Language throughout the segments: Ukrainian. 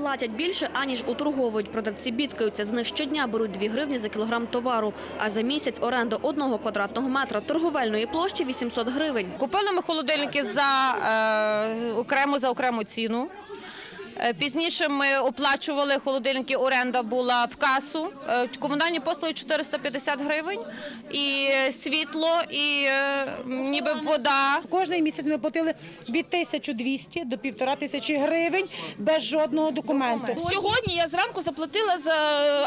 платять більше, аніж уторговують. Продавці бідкаються. З них щодня беруть 2 гривні за кілограм товару. А за місяць оренда одного квадратного метра торговельної площі 800 гривень. Купили ми холодильники за е, окрему за окрему ціну. Е, Пізніше ми оплачували холодильники, оренда була в касу. Е, Комунальні послуги 450 гривень, і світло, і е, ніби вода. Кожний місяць ми платили від 1200 до 1500 гривень без жодного документу. Сьогодні я зранку заплатила за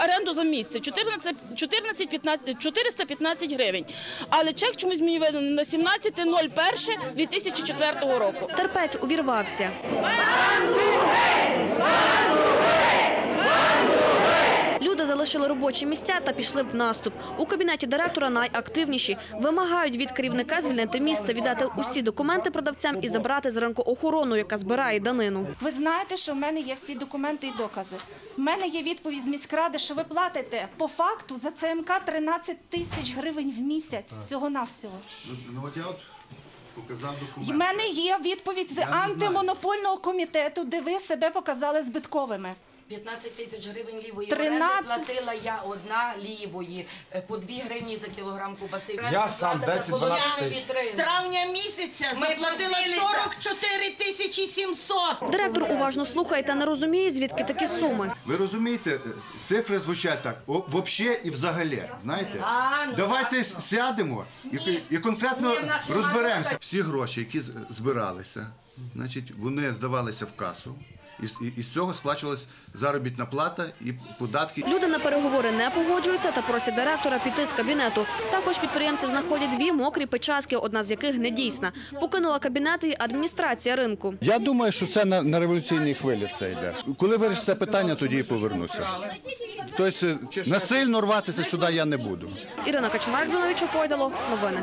оренду за місце 14, 14 15, 415 гривень. Але чек чомусь мені виданий на 17.01.2004 року. Терпець увірвався. Люди залишили робочі місця та пішли в наступ. У кабінеті директора найактивніші. Вимагають від керівника звільнити місце, віддати усі документи продавцям і забрати з ринку охорону, яка збирає данину. Ви знаєте, що в мене є всі документи і докази. В мене є відповідь з міськради, що ви платите по факту за ЦМК 13 тисяч гривень в місяць всього-навсього. Ну от я от показав В документ. мене є відповідь з антимонопольного комітету, де ви себе показали збитковими. 15 тисяч гривень лівої 13. оренди платила я одна лівої е, по 2 гривні за кілограм кубаси. Я сам за 10-12 тисяч. З травня місяця Ми заплатила просилися. 44 тисячі 700. Директор уважно слухає та не розуміє, звідки такі суми. Ви розумієте, цифри звучать так, о, вообще і взагалі, знаєте? А, ну, Давайте сядемо і, і конкретно Ні, в нас нема розберемося. Всі гроші, які з- збиралися, значить, вони здавалися в касу. І, з- цього сплачувалась заробітна плата і податки. Люди на переговори не погоджуються та просять директора піти з кабінету. Також підприємці знаходять дві мокрі печатки, одна з яких не дійсна. Покинула кабінет і адміністрація ринку. Я думаю, що це на, на революційній хвилі все йде. Коли вирішиться питання, тоді і повернуся. Тобто насильно рватися сюди я не буду. Ірина Качмарк, Зінович Пойдало. Новини.